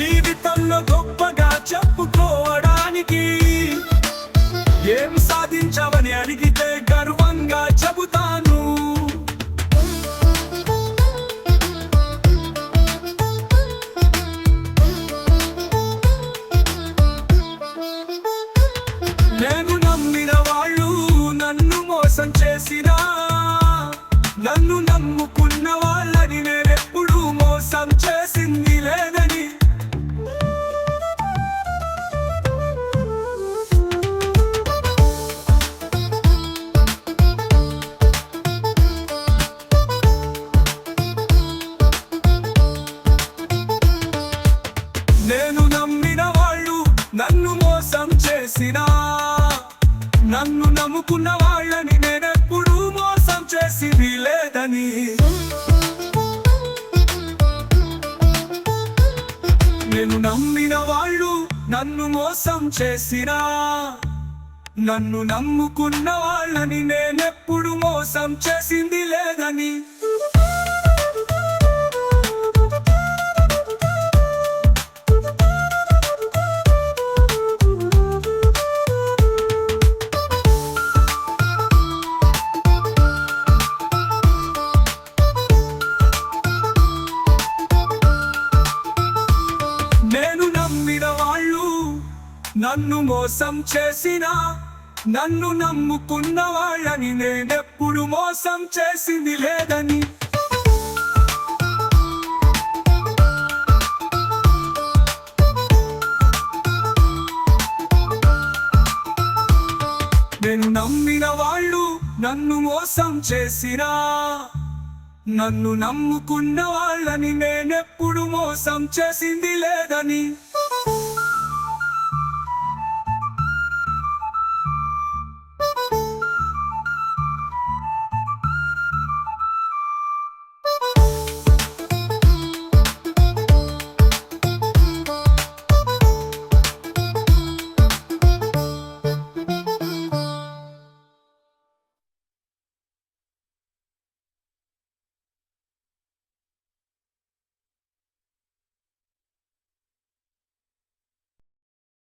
జీవితంలో గొప్పగా చెప్పుకోవడానికి ఏం సాధించవని అడిగితే గర్వంగా చెబుతాను. నేను నేను నమ్మిన వాళ్ళు నన్ను మోసం చేసినా. నన్ను నమ్ముకున్న వాళ్ళని నేనెప్పుడు మోసం చేసింది లేదని. నేను నమ్మిన వాళ్ళు నన్ను మోసం చేసినా. నన్ను నమ్ముకున్న వాళ్ళని నేనెప్పుడు మోసం చేసింది లేదని. నన్ను మోసం చేసిన నన్ను నమ్ముకున్న వాళ్ళని నేనెప్పుడు మోసం చేసింది లేదని. నేను నమ్మిన వాళ్ళు నన్ను మోసం చేసినా నన్ను నమ్ముకున్న వాళ్ళని నేనెప్పుడు మోసం చేసింది లేదని.